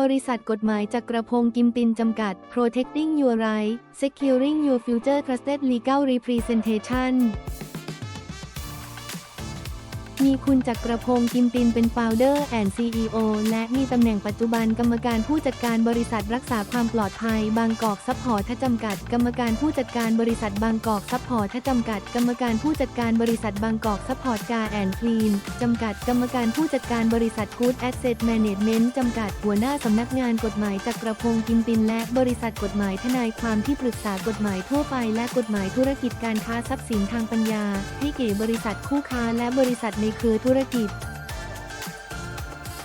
บริษัทกฎหมายจักรพงศ์กิมตินจำกัด Protecting Your Right Securing Your Future Trusted Legal Representation มีคุณจักรพงศ์กิมตินเป็น Founder and CEO และมีตำแหน่งปัจจุบันกรรมการผู้จัดการบริษัทรักษาความปลอดภัย บางกอกซัพพอร์ตจำกัด กรรมการผู้จัดการบริษัทบางกอกซัพพอร์ตจำกัด กรรมการผู้จัดการบริษัทบางกอกซัพพอร์ตกาแอนด์คลีนจำกัด กรรมการผู้จัดการบริษัท Good Asset Management จำกัด หัวหน้าสำนักงานกฎหมายจักรพงศ์กิมติน และบริษัทกฎหมายทนายความที่ปรึกษากฎหมายทั่วไป และกฎหมายธุรกิจการค้าทรัพย์สินทางปัญญา ให้แก่บริษัทคู่ค้าและบริษัทในคือธุรกิจ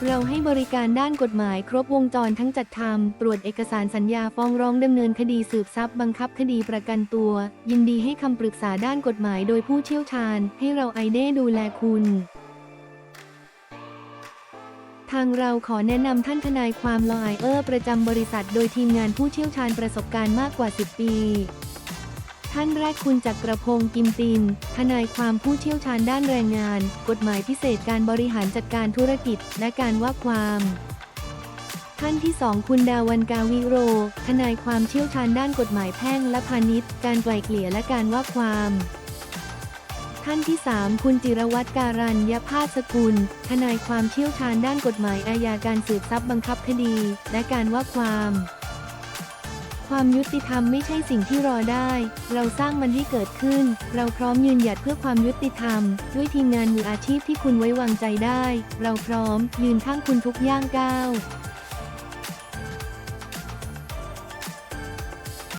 เราให้บริการด้านกฎหมายครบวงจรทั้งจัดทำตรวจเอกสารสัญญาฟ้องร้องดำเนินคดีสืบทรัพย์ บังคับคดีประกันตัว ยินดีให้คำปรึกษาด้านกฎหมายโดยผู้เชี่ยวชาญ ให้เราไอเด้ดูแลคุณทางเราขอแนะนำท่านทนายความลอไอเออร์ประจำบริษัท โดยทีมงานผู้เชี่ยวชาญประสบการณ์มากกว่า 10 ปี ท่านแรกคุณจักรพงศ์กิมติน ทนายความผู้เชี่ยวชาญด้านแรงงาน กฎหมายพิเศษการบริหารจัดการธุรกิจ และการว่าความ ท่านที่สองคุณดาวันกาวิโร ทนายความเชี่ยวชาญด้านกฎหมายแพ่งและพาณิชย์ การไกล่เกลี่ยและการว่าความท่านที่ 3 คุณจิรวัตรการัญยภาสกุล ทนายความเชี่ยวชาญด้านกฎหมายอาญาการสืบทรัพย์บังคับคดี และการว่าความ ความยุติธรรมไม่ใช่สิ่งที่รอได้ เราสร้างมันให้เกิดขึ้น เราพร้อมยืนหยัดเพื่อความยุติธรรม ด้วยทีมงานมืออาชีพที่คุณไว้วางใจได้ เราพร้อมยืนข้างคุณทุกย่างก้าว